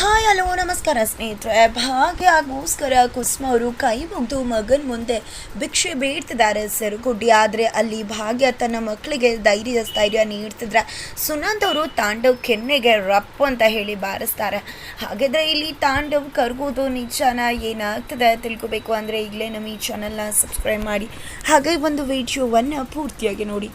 Hi, hello, ನಮಸ್ಕಾರ ಸ್ನೇಹಿತರೆ. ಭಾಗ್ಯಗೋಸ್ಕರ ಕುಸುಮ ಅವರು ಕೈ ಮುಗಿದು ಮಗನ ಮುಂದೆ ಭಿಕ್ಷೆ ಬೀಳ್ತಿದ್ದಾರೆ ಸೆರಗುಡ್ಡಿ ಆದರೆ ಅಲ್ಲಿ ಭಾಗ್ಯ ತನ್ನ ಮಕ್ಕಳಿಗೆ ಧೈರ್ಯ, ಸ್ಥೈರ್ಯ ನೀಡ್ತಿದ್ರೆ ಸುನಂದ್ ಅವರು ತಾಂಡವ್ ಕೆನ್ನೆಗೆ ರಪ್ಪು ಅಂತ ಹೇಳಿ ಬಾರಿಸ್ತಾರೆ. ಹಾಗಿದ್ರೆ ಇಲ್ಲಿ ತಾಂಡವ್ ಕರ್ಗೋದು ನಿಜಾನ? ಏನಾಗ್ತದೆ ತಿಳ್ಕೊಬೇಕು ಅಂದರೆ ಈಗಲೇ ನಮ್ಮ ಈ ಚಾನಲ್ನ ಸಬ್ಸ್ಕ್ರೈಬ್ ಮಾಡಿ. ಹಾಗೆ ಒಂದು ವಿಡಿಯೋವನ್ನು ಪೂರ್ತಿಯಾಗಿ ನೋಡಿ.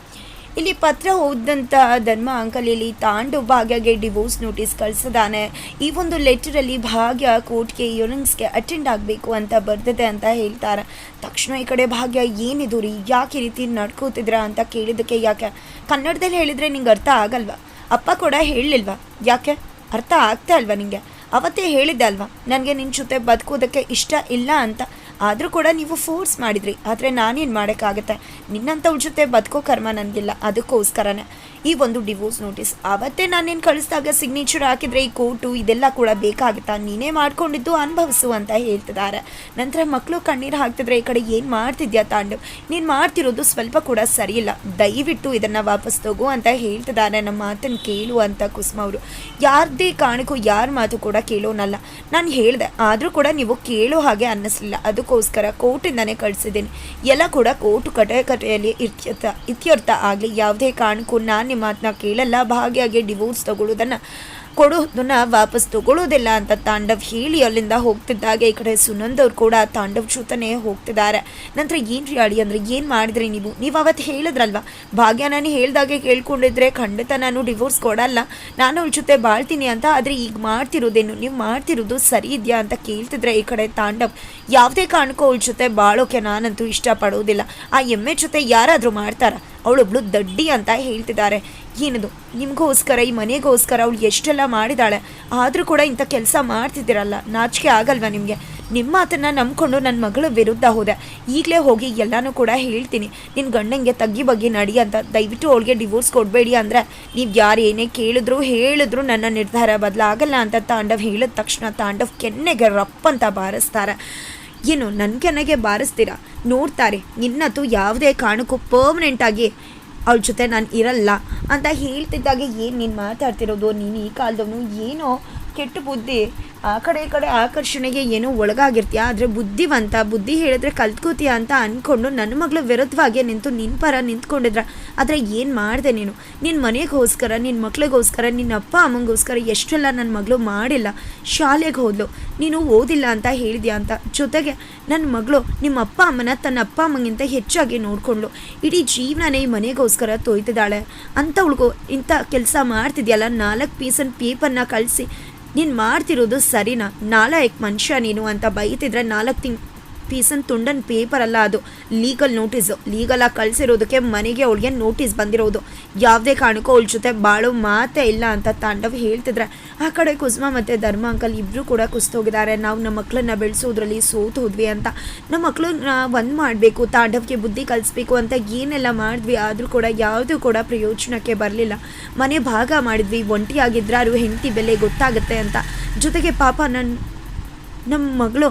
ಇಲ್ಲಿ ಪತ್ರ ಓದಂತ ಧರ್ಮ ಅಂಕಲ್ ಇಲ್ಲಿ ತಾಂಡು ಭಾಗ್ಯಗೆ ಡಿವೋರ್ಸ್ ನೋಟಿಸ್ ಕಳಿಸಿದಾನೆ. ಈ ಒಂದು ಲೆಟರಲ್ಲಿ ಭಾಗ್ಯ ಕೋರ್ಟ್ಗೆ ಯೂರಿಂಗ್ಸ್ಗೆ ಅಟೆಂಡ್ ಆಗಬೇಕು ಅಂತ ಬರ್ದಿದೆ ಅಂತ ಹೇಳ್ತಾರೆ. ತಕ್ಷಣ ಈ ಕಡೆ ಭಾಗ್ಯ, ಏನಿದು ರೀ? ಯಾಕೆ ರೀತಿ ನಡ್ಕೋತಿದ್ರ ಅಂತ ಕೇಳಿದ್ದಕ್ಕೆ ಯಾಕೆ? ಕನ್ನಡದಲ್ಲಿ ಹೇಳಿದರೆ ನಿಂಗೆ ಅರ್ಥ ಆಗಲ್ವಾ? ಅಪ್ಪ ಕೂಡ ಹೇಳಲಿಲ್ವಾ? ಯಾಕೆ? ಅರ್ಥ ಆಗ್ತಾ ಅಲ್ವಾ ನಿಂಗೆ? ಅವತ್ತೇ ಹೇಳಿದ್ದೆ ಅಲ್ವಾ? ನನಗೆ ನಿನ್ನ ಜೊತೆ ಬದುಕೋದಕ್ಕೆ ಇಷ್ಟ ಇಲ್ಲ ಅಂತ. ಆದರೂ ಕೂಡ ನೀವು ಫೋರ್ಸ್ ಮಾಡಿದ್ರಿ. ಆದರೆ ನಾನೇನು ಮಾಡೋಕ್ಕಾಗತ್ತೆ? ನಿನ್ನಂಥವ್ರ ಜೊತೆ ಬದುಕೋ ಕರ್ಮ ನನಗಿಲ್ಲ. ಅದಕ್ಕೋಸ್ಕರನೇ. ಈ ಒಂದು ಡಿವೋರ್ಸ್ ನೋಟಿಸ್ ಆವತ್ತೇ ನಾನೇನು ಕಳಿಸಿದಾಗ ಸಿಗ್ನೇಚರ್ ಹಾಕಿದರೆ ಈ ಕೋರ್ಟು ಇದೆಲ್ಲ ಕೂಡ ಬೇಕಾಗುತ್ತಾ? ನೀನೇ ಮಾಡ್ಕೊಂಡಿದ್ದು ಅನುಭವಿಸು ಅಂತ ಹೇಳ್ತಿದ್ದಾರೆ. ನಂತರ ಮಕ್ಕಳು ಕಣ್ಣೀರು ಹಾಕ್ತಿದ್ರೆ ಈ ಕಡೆ ಏನು ಮಾಡ್ತಿದ್ಯಾ ತಾಂಡು? ನೀನು ಮಾಡ್ತಿರೋದು ಸ್ವಲ್ಪ ಕೂಡ ಸರಿಯಿಲ್ಲ. ದಯವಿಟ್ಟು ಇದನ್ನು ವಾಪಸ್ ತಗೋ ಅಂತ ಹೇಳ್ತಿದ್ದಾರೆ. ನಮ್ಮ ಮಾತನ್ನು ಕೇಳು ಅಂತ ಕುಸುಮ ಅವರು. ಯಾರದೇ ಕಾರಣಕ್ಕೂ ಯಾರ ಮಾತು ಕೂಡ ಕೇಳೋನಲ್ಲ. ನಾನು ಹೇಳಿದೆ. ಆದರೂ ಕೂಡ ನೀವು ಕೇಳೋ ಹಾಗೆ ಅನ್ನಿಸ್ಲಿಲ್ಲ. ಅದಕ್ಕೋಸ್ಕರ ಕೋರ್ಟಿಂದನೇ ಕಳಿಸಿದ್ದೀನಿ. ಎಲ್ಲ ಕೂಡ ಕೋರ್ಟ್ ಕಟೆ ಕಟೆಯಲ್ಲಿ ಇತ್ಯರ್ಥ ಇತ್ಯರ್ಥ ಆಗಲಿ. ಯಾವುದೇ ಕಾರಣಕ್ಕೂ ನಾನು ನಿಮ್ಮ ಮಾತನ್ನ ಕೇಳಲ್ಲ. ಭಾಗಿಯಾಗಿ ಡಿವೋರ್ಸ್ ತಗೊಳ್ಳೋದನ್ನು ಕೊಡೋದನ್ನ ವಾಪಸ್ ತಗೊಳ್ಳೋದಿಲ್ಲ ಅಂತ ತಾಂಡವ್ ಹೇಳಿ ಅಲ್ಲಿಂದ ಹೋಗ್ತಿದ್ದಾಗ ಈ ಕಡೆ ಸುನಂದ್ ಅವ್ರು ಕೂಡ ತಾಂಡವ್ ಜೊತೆನೇ ಹೋಗ್ತಿದ್ದಾರೆ. ನಂತರ ಏನು ರೀ ಅಂದ್ರೆ ಅಂದರೆ ಏನು ಮಾಡಿದ್ರಿ ನೀವು? ನೀವು ಅವತ್ತು ಹೇಳಿದ್ರಲ್ವ? ಭಾಗ್ಯ ನಾನು ಹೇಳ್ದಾಗೆ ಕೇಳ್ಕೊಂಡಿದ್ರೆ ಖಂಡಿತ ನಾನು ಡಿವೋರ್ಸ್ ಕೊಡಲ್ಲ. ನಾನು ಅವ್ಳ ಜೊತೆ ಬಾಳ್ತೀನಿ ಅಂತ, ಆದರೆ ಈಗ ಮಾಡ್ತಿರೋದೇನು? ನೀವು ಮಾಡ್ತಿರೋದು ಸರಿ ಇದೆಯಾ ಅಂತ ಕೇಳ್ತಿದ್ರೆ ಈ ಕಡೆ ತಾಂಡವ್. ಯಾವುದೇ ಕಾರಣಕ್ಕೂ ಅವಳ ಜೊತೆ ಬಾಳೋಕೆ ನಾನಂತೂ ಇಷ್ಟಪಡೋದಿಲ್ಲ. ಆ ಎಮ್ಮೆ ಜೊತೆ ಯಾರಾದರೂ ಮಾಡ್ತಾರ? ಅವಳೊಬ್ಳು ದಡ್ಡಿ ಅಂತ ಹೇಳ್ತಿದ್ದಾರೆ. ಏನದು? ನಿಮಗೋಸ್ಕರ, ಈ ಮನೆಗೋಸ್ಕರ ಅವಳು ಎಷ್ಟೆಲ್ಲ ಮಾಡಿದಾಳೆ? ಆದರೂ ಕೂಡ ಇಂಥ ಕೆಲಸ ಮಾಡ್ತಿದ್ದೀರಲ್ಲ, ನಾಚಿಕೆ ಆಗಲ್ವಾ ನಿಮಗೆ? ನಿಮ್ಮ ಮಾತನ್ನು ನಂಬ್ಕೊಂಡು ನನ್ನ ಮಗಳ ವಿರುದ್ಧ ಹೋದೆ. ಈಗಲೇ ಹೋಗಿ ಎಲ್ಲನೂ ಕೂಡ ಹೇಳ್ತೀನಿ. ನಿನ್ನ ಗಂಡಂಗೆ ತಗ್ಗಿ ಬಗ್ಗೆ ನಡಿ ಅಂತ. ದಯವಿಟ್ಟು ಅವಳಿಗೆ ಡಿವೋರ್ಸ್ ಕೊಡಬೇಡಿ ಅಂದರೆ ನೀವು ಯಾರು ಏನೇ ಕೇಳಿದ್ರು ಹೇಳಿದ್ರು ನನ್ನ ನಿರ್ಧಾರ ಬದಲಾಗಲ್ಲ ಅಂತ ತಾಂಡವ್ ಹೇಳಿದ ತಕ್ಷಣ ತಾಂಡವ್ ಕೆನ್ನೆಗೆ ರಪ್ಪ ಅಂತ ಬಾರಿಸ್ತಾರೆ. ಏನು ನನ್ನ ಕೆನ್ನೆಗೆ ಬಾರಿಸ್ತೀರಾ? ನೋಡ್ತಾರೆ ನಿನ್ನತ್ತು ಯಾವುದೇ ಕಾರಣಕ್ಕೂ ಪರ್ಮನೆಂಟಾಗಿ ಅವಳ ಜೊತೆ ನಾನು ಇರಲ್ಲ ಅಂತ ಹೇಳ್ತಿದ್ದಾಗೆ ಏನು ನೀನು ಮಾತಾಡ್ತಿರೋದು? ನೀನು ಈ ಕಾಲದವನು ಏನೋ ಕೆಟ್ಟ ಬುದ್ಧಿ, ಆ ಕಡೆ ಈ ಕಡೆ ಆಕರ್ಷಣೆಗೆ ಏನೋ ಒಳಗಾಗಿರ್ತೀಯ, ಆದರೆ ಬುದ್ಧಿವಂತ, ಬುದ್ಧಿ ಹೇಳಿದ್ರೆ ಕಲ್ತ್ಕೋತೀಯ ಅಂತ ಅಂದ್ಕೊಂಡು ನನ್ನ ಮಗಳ ವಿರುದ್ಧವಾಗಿ ನಿಂತು ನಿನ್ನ ಪರ ನಿಂತ್ಕೊಂಡಿದ್ರ. ಆದರೆ ಏನು ಮಾಡಿದೆ ನೀನು? ನಿನ್ನ ಮನೆಗೋಸ್ಕರ ನಿನ್ನ ಮಕ್ಳಿಗೋಸ್ಕರ ನಿನ್ನ ಅಪ್ಪ ಅಮ್ಮಂಗೋಸ್ಕರ ಎಷ್ಟೆಲ್ಲ ನನ್ನ ಮಗಳು ಮಾಡಿಲ್ಲ. ಶಾಲೆಗೆ ಹೋದ್ಲು. ನೀನು ಓದಿಲ್ಲ ಅಂತ ಹೇಳಿದ್ಯಾ ಅಂತ. ಜೊತೆಗೆ ನನ್ನ ಮಗಳು ನಿಮ್ಮ ಅಪ್ಪ ಅಮ್ಮನ ತನ್ನ ಅಪ್ಪ ಅಮ್ಮಂಗಿಂತ ಹೆಚ್ಚಾಗಿ ನೋಡಿಕೊಂಡ್ಳು. ಇಡೀ ಜೀವನನೇ ಈ ಮನೆಗೋಸ್ಕರ ತೊಯ್ತಿದ್ದಾಳೆ ಅಂಥವಳಿಗೂ ಇಂಥ ಕೆಲಸ ಮಾಡ್ತಿದ್ಯಲ್ಲ, ನಾಲ್ಕು ಪೀಸನ್ ಪೇಪರ್ನ ಕಳಿಸಿ ನೀನು ಮಾಡ್ತಿರೋದು ಸರಿನಾ? ನಾಲ್ಕು ಮನುಷ್ಯ ನೀನು ಅಂತ ಬೈತಿದ್ರೆ ನಾಲ್ಕು ತಿಂಗ್ ಪೀಸನ್ ತುಂಡನ್ ಪೇಪರ್ ಅಲ್ಲ ಅದು. ಲೀಗಲ್ ನೋಟಿಸು ಲೀಗಲಾಗಿ ಕಳಿಸಿರೋದಕ್ಕೆ ಮನೆಗೆ ಅವಳಿಗೆ ನೋಟಿಸ್ ಬಂದಿರೋದು. ಯಾವುದೇ ಕಾರಣಕ್ಕೂ ಅವಳ ಜೊತೆ ಬಾಳೋ ಮಾತೇ ಇಲ್ಲ ಅಂತ ತಾಂಡವ್ ಹೇಳ್ತಿದ್ರೆ. ಆ ಕಡೆ ಕುಸುಮ ಮತ್ತು ಧರ್ಮ ಅಂಕಲ್ ಇಬ್ಬರು ಕೂಡ ಕುಸ್ತೋಗಿದ್ದಾರೆ. ನಾವು ನಮ್ಮ ಮಕ್ಕಳನ್ನ ಬೆಳೆಸೋದ್ರಲ್ಲಿ ಸೋತು ಹೋದ್ವಿ ಅಂತ. ನಮ್ಮ ಮಕ್ಕಳು ಒಂದು ಮಾಡಬೇಕು, ತಾಂಡವ್ಗೆ ಬುದ್ಧಿ ಕಲಿಸ್ಬೇಕು ಅಂತ ಏನೆಲ್ಲ ಮಾಡಿದ್ವಿ ಆದರೂ ಕೂಡ ಯಾವುದೂ ಕೂಡ ಪ್ರಯೋಜನಕ್ಕೆ ಬರಲಿಲ್ಲ. ಮನೆ ಭಾಗ ಮಾಡಿದ್ವಿ ಒಂಟಿಯಾಗಿದ್ರಾರು ಹೆಂಡತಿ ಬೆಲೆ ಗೊತ್ತಾಗುತ್ತೆ ಅಂತ. ಜೊತೆಗೆ ಪಾಪ ನನ್ನ ನಮ್ಮ ಮಗಳು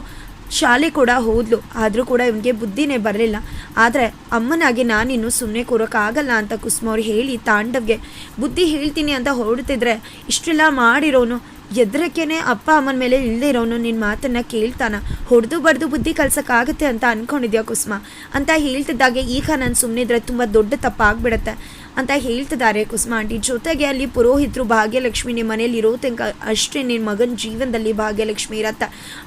ಶಾಲೆ ಕೂಡ ಹೋದ್ಲು ಆದರೂ ಕೂಡ ಇವನಿಗೆ ಬುದ್ಧಿನೇ ಬರಲಿಲ್ಲ. ಆದರೆ ಅಮ್ಮನಾಗಿ ನಾನಿನ್ನು ಸುಮ್ಮನೆ ಕೂರೋಕ್ಕಾಗಲ್ಲ ಅಂತ ಕುಸುಮ ಅವ್ರು ಹೇಳಿ ತಾಂಡವ್ಗೆ, ಬುದ್ಧಿ ಹೇಳ್ತೀನಿ ಅಂತ ಹೊರಡ್ತಿದ್ರೆ ಇಷ್ಟೆಲ್ಲ ಮಾಡಿರೋನು. ಎದ್ರಕ್ಕೇನೆ ಅಪ್ಪ ಅಮ್ಮನ ಮೇಲೆ ಇಲ್ಲದೆ ಇರೋನು ನಿನ್ನ ಮಾತನ್ನು ಕೇಳ್ತಾನ. ಹೊಡೆದು ಬಡ್ದು ಬುದ್ಧಿ ಕಲ್ಸೋಕ್ಕಾಗತ್ತೆ ಅಂತ ಅಂದ್ಕೊಂಡಿದ್ಯಾ ಕುಸುಮ? ಅಂತ ಹೇಳ್ತಿದ್ದಾಗೆ ಈಗ ನಾನು ಸುಮ್ಮನಿದ್ರೆ ತುಂಬ ದೊಡ್ಡ ತಪ್ಪಾಗ್ಬಿಡತ್ತೆ. ಅಂತ ಹೇಳ್ತಿದ್ದಾರೆ. ಕುಸುಮ ಆಂಟಿ, ಜೊತೆಗೆ ಅಲ್ಲಿ ಪುರೋಹಿತರು ಭಾಗ್ಯಲಕ್ಷ್ಮಿ ನಿಮ್ಮ ಮನೇಲಿ ಇರೋ ತನಕ ಅಷ್ಟೇ ನಿನ್ನ ಮಗನ ಜೀವನದಲ್ಲಿ ಭಾಗ್ಯಲಕ್ಷ್ಮಿ ಇರತ್ತ.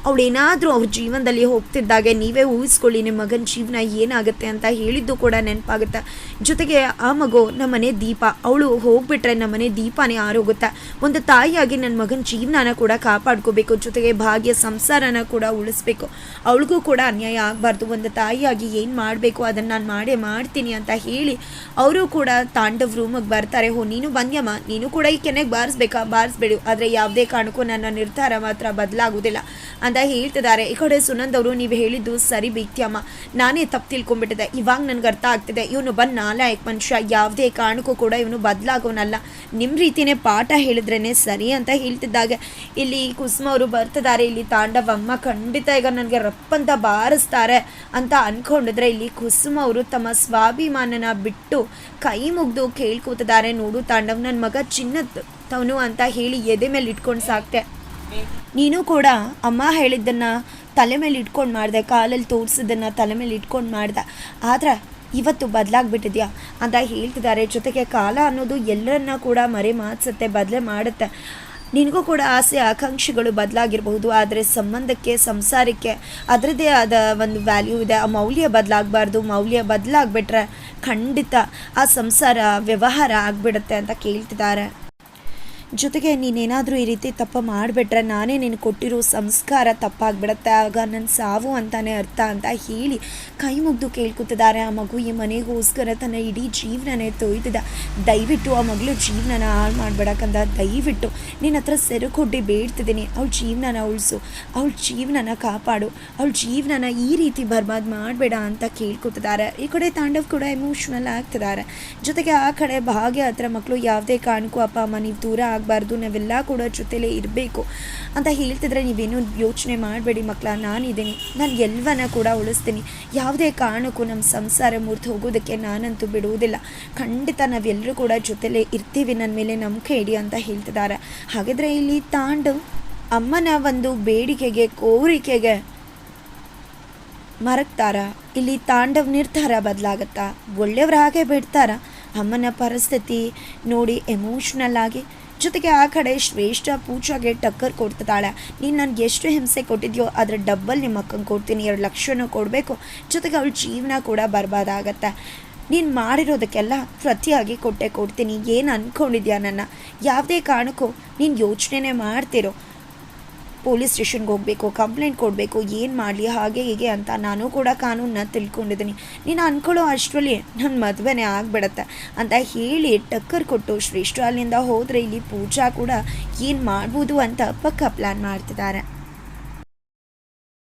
ಅವಳೇನಾದರೂ ಅವ್ರ ಜೀವನದಲ್ಲಿ ಹೋಗ್ತಿದ್ದಾಗೆ, ನೀವೇ ಊಹಿಸ್ಕೊಳ್ಳಿ ನಿಮ್ಮ ಮಗನ ಜೀವನ ಏನಾಗುತ್ತೆ ಅಂತ ಹೇಳಿದ್ದು ಕೂಡ ನೆನಪಾಗುತ್ತೆ. ಜೊತೆಗೆ ಆ ಮಗು ನಮ್ಮನೆ ದೀಪ, ಅವಳು ಹೋಗ್ಬಿಟ್ರೆ ನಮ್ಮನೆ ದೀಪನೇ ಆರೋಗುತ್ತೆ. ಒಂದು ತಾಯಿಯಾಗಿ ನನ್ನ ಮಗನ ಜೀವನನ ಕೂಡ ಕಾಪಾಡ್ಕೋಬೇಕು, ಜೊತೆಗೆ ಭಾಗ್ಯ ಸಂಸಾರನ ಕೂಡ ಉಳಿಸ್ಬೇಕು. ಅವಳಿಗೂ ಕೂಡ ಅನ್ಯಾಯ ಆಗಬಾರ್ದು, ಒಂದು ತಾಯಿಯಾಗಿ ಏನು ಮಾಡಬೇಕು, ಅದನ್ನು ನಾನು ಮಾಡೇ ಮಾಡ್ತೀನಿ ಅಂತ ಹೇಳಿ, ಅವರು ಕೂಡ ತಾಂಡವ್ ರೂಮಿಗೆ ಬರ್ತಾರೆ, ಹೋ, ನೀನು ಬಂದ್ಯಮ್ಮ ನೀನು ಕೂಡ ಈ ಕೆನೆಗೆ ಬಾರಿಸ್ಬೇಕಾ? ಬಾರಿಸ್ಬೇಡು. ಆದರೆ ಯಾವುದೇ ಕಾರಣಕ್ಕೂ ನನ್ನ ನಿರ್ಧಾರ ಮಾತ್ರ ಬದಲಾಗುವುದಿಲ್ಲ ಅಂತ ಹೇಳ್ತಿದ್ದಾರೆ. ಈ ಕಡೆ ಸುನಂದ್ ಅವರು, ನೀವು ಹೇಳಿದ್ದು ಸರಿ ಬೀಕ್ತಿಯಮ್ಮ ನಾನೇ ತಪ್ಪು ತಿಳ್ಕೊಂಡ್ಬಿಟ್ಟಿದೆ ಇವಾಗ ನನಗೆ ಅರ್ಥ ಆಗ್ತಿದೆ. ಇವನು ಬಂದು ನಾಲಾಯಕ್ ಮನುಷ್ಯ. ಯಾವುದೇ ಕಾರಣಕ್ಕೂ ಕೂಡ ಇವನು ಬದಲಾಗೋನಲ್ಲ. ನಿಮ್ಮ ರೀತಿಯೇ ಪಾಠ ಹೇಳಿದ್ರೇ ಸರಿ ಅಂತ ಹೇಳ್ತಿದ್ದಾಗ. ಇಲ್ಲಿ ಕುಸುಮ ಅವರು ಬರ್ತಿದ್ದಾರೆ. ಇಲ್ಲಿ ತಾಂಡವಮ್ಮ ಖಂಡಿತ ಈಗ ನನಗೆ ರಪ್ಪಂತ ಬಾರಿಸ್ತಾರೆ ಅಂತ ಅಂದ್ಕೊಂಡಿದ್ರೆ ಇಲ್ಲಿ ಕುಸುಮ ಅವರು ತಮ್ಮ ಸ್ವಾಭಿಮಾನನ ಬಿಟ್ಟು ಕೈ ಮುಗ್ದು ಕೇಳ್ಕೋತಿದ್ದಾರೆ ನೋಡು ತಾಂಡವ್ ನನ್ನ ಮಗ ಚಿನ್ನದ್. ತವನು ಅಂತ ಹೇಳಿ ಎದೆ ಮೇಲೆ ಇಟ್ಕೊಂಡು ಸಾಕ್ತೆ. ನೀನು ಕೂಡ ಅಮ್ಮ ಹೇಳಿದ್ದನ್ನ ತಲೆ ಮೇಲೆ ಇಟ್ಕೊಂಡು ಮಾಡಿದೆ ಕಾಲಲ್ಲಿ ತೋರಿಸಿದ್ದನ್ನು ತಲೆ ಮೇಲೆ ಇಟ್ಕೊಂಡು ಮಾಡ್ದೆ. ಆದ್ರೆ ಇವತ್ತು ಬದಲಾಗ್ಬಿಟ್ಟಿದ್ಯಾ ಅಂತ ಹೇಳ್ತಿದ್ದಾರೆ. ಜೊತೆಗೆ ಕಾಲ ಅನ್ನೋದು ಎಲ್ಲರನ್ನ ಕೂಡ ಮರೆ ಮಾಡಿಸುತ್ತೆ ಬದಲೇ ಮಾಡುತ್ತೆ. ನಿನಗೂ ಕೂಡ ಆಸೆ, ಆಕಾಂಕ್ಷೆಗಳು ಬದಲಾಗಿರಬಹುದು, ಆದರೆ ಸಂಬಂಧಕ್ಕೆ, ಸಂಸಾರಕ್ಕೆ ಅದರದೇ ಆದ ಒಂದು ವ್ಯಾಲ್ಯೂ ಇದೆ. ಆ ಮೌಲ್ಯ ಬದಲಾಗಬಾರ್ದು, ಮೌಲ್ಯ ಬದಲಾಗ್ಬಿಟ್ರೆ ಖಂಡಿತ ಆ ಸಂಸಾರ, ವ್ಯವಹಾರ ಆಗಿಬಿಡುತ್ತೆ ಅಂತ ಕೇಳ್ತಿದ್ದಾರೆ. ಜೊತೆಗೆ ನೀನೇನಾದರೂ ಈ ರೀತಿ ತಪ್ಪು ಮಾಡಿಬಿಟ್ರೆ ನಾನೇ ನೀನು ಕೊಟ್ಟಿರೋ ಸಂಸ್ಕಾರ ತಪ್ಪಾಗ್ಬಿಡತ್ತೆ. ಆಗ ನನ್ನ ಸಾವು ಅಂತಾನೆ ಅರ್ಥ ಅಂತ ಹೇಳಿ ಕೈ ಮುಗ್ದು ಕೇಳ್ಕೊತಿದ್ದಾರೆ. ಆ ಮಗು ಈ ಮನೆಗೋಸ್ಕರ ತನ್ನ ಇಡೀ ಜೀವನನೇ ತೊಯ್ತಿದ್ದ ದಯವಿಟ್ಟು ಆ ಮಗಳು ಜೀವನನ ಹಾಳು ಮಾಡ್ಬೇಡಕ್ಕಂದ ದಯವಿಟ್ಟು ನಿನ್ನ ಹತ್ರ ಸೆರಕೊಡ್ಡಿ ಬೇಡ್ತಿದ್ದೀನಿ. ಅವಳ ಜೀವನನ ಉಳಿಸು. ಅವಳ ಜೀವನನ ಕಾಪಾಡು. ಅವಳ ಜೀವನನ ಈ ರೀತಿ ಬರ್ಬಾದ್ ಮಾಡಬೇಡ ಅಂತ ಕೇಳ್ಕೊತಿದ್ದಾರೆ. ಈ ಕಡೆ ತಾಂಡವ್ ಕೂಡ ಎಮೋಷನಲ್ ಆಗ್ತಿದ್ದಾರೆ. ಜೊತೆಗೆ ಆ ಕಡೆ ಭಾಗ್ಯ ಹತ್ರ ಮಕ್ಕಳು ಯಾವುದೇ ಕಾರಣಕ್ಕೂ ಅಪ್ಪ ಅಮ್ಮ ನೀವು ದೂರ ಆಗಬಾರ್ದು, ನಾವೆಲ್ಲ ಕೂಡ ಜೊತೆಲೇ ಇರಬೇಕು ಅಂತ ಹೇಳ್ತಿದ್ರೆ ನೀವೇನು ಯೋಚನೆ ಮಾಡಬೇಡಿ ಮಕ್ಕಳ. ನಾನಿದ್ದೀನಿ ನಾನು ಎಲ್ಲವನ್ನ ಕೂಡ ಉಳಿಸ್ತೀನಿ. ಯಾವುದೇ ಕಾರಣಕ್ಕೂ ನಮ್ಮ ಸಂಸಾರ ಮುರಿದು ಹೋಗೋದಕ್ಕೆ ನಾನಂತೂ ಬಿಡುವುದಿಲ್ಲ. ಖಂಡಿತ ನಾವೆಲ್ಲರೂ ಕೂಡ ಜೊತೆಲೇ ಇರ್ತೀವಿ. ನನ್ನ ಮೇಲೆ ನಂಬಿಕೆ ಇಡಿ ಅಂತ ಹೇಳ್ತಿದ್ದಾರೆ. ಹಾಗಿದ್ರೆ ಇಲ್ಲಿ ತಾಂಡು ಅಮ್ಮನ ಒಂದು ಬೇಡಿಕೆಗೆ, ಕೋರಿಕೆಗೆ ಮರಗ್ತಾರ? ಇಲ್ಲಿ ತಾಂಡವ್ ನಿರ್ಧಾರ ಬದಲಾಗತ್ತಾ? ಒಳ್ಳೆಯವ್ರ ಹಾಗೆ ಬಿಡ್ತಾರ? ಅಮ್ಮನ ಪರಿಸ್ಥಿತಿ ನೋಡಿ ಎಮೋಷ್ನಲ್ ಆಗಿ ಜೊತೆಗೆ ಆ ಕಡೆ ಶ್ರೇಷ್ಠ ಪೂಜಾಗೆ ಟಕ್ಕರ್ ಕೊಡ್ತಿದ್ದಾಳೆ. ನೀನು ನನಗೆ ಎಷ್ಟು ಹಿಂಸೆ ಕೊಟ್ಟಿದ್ಯೋ ಅದರ ಡಬ್ಬಲ್ ನಿಮ್ಮ ಅಕ್ಕಂಗೆ ಕೊಡ್ತೀನಿ, ಎರಡು ಲಕ್ಷನೂ ಕೊಡಬೇಕು. ಜೊತೆಗೆ ಅವಳ ಜೀವನ ಕೂಡ ಬರ್ಬಾದಾಗತ್ತೆ. ನೀನು ಮಾಡಿರೋದಕ್ಕೆಲ್ಲ ಪ್ರತಿಯಾಗಿ ಕೊಟ್ಟೆ ಕೊಡ್ತೀನಿ. ಏನು ಅಂದ್ಕೊಂಡಿದ್ಯಾ ನನ್ನ? ಯಾವುದೇ ಕಾರಣಕ್ಕೂ ನೀನು ಯೋಚನೆ ಮಾಡ್ತಿರೋ. ಪೊಲೀಸ್ ಸ್ಟೇಷನ್ಗೆ ಹೋಗಬೇಕು, ಕಂಪ್ಲೇಂಟ್ ಕೊಡಬೇಕು, ಏನು ಮಾಡಲಿ, ಹಾಗೆ ಹೀಗೆ ಅಂತ ನಾನು ಕೂಡ ಕಾನೂನನ್ನ ತಿಳ್ಕೊಂಡಿದ್ದೀನಿ. ನೀನು ಅಂದ್ಕೊಳ್ಳೋ ಅಷ್ಟರಲ್ಲಿ ನನ್ನ ಮದುವೆನೇ ಆಗಿಬಿಡತ್ತೆ ಅಂತ ಹೇಳಿ ಟಕ್ಕರ್ ಕೊಟ್ಟು ಶ್ರೇಷ್ಠ ಅಲ್ಲಿಂದ ಹೋದರೆ ಇಲ್ಲಿ ಪೂಜಾ ಕೂಡ ಏನು ಮಾಡ್ಬೋದು ಅಂತ ಪಕ್ಕ ಪ್ಲ್ಯಾನ್ ಮಾಡ್ತಿದ್ದಾರೆ.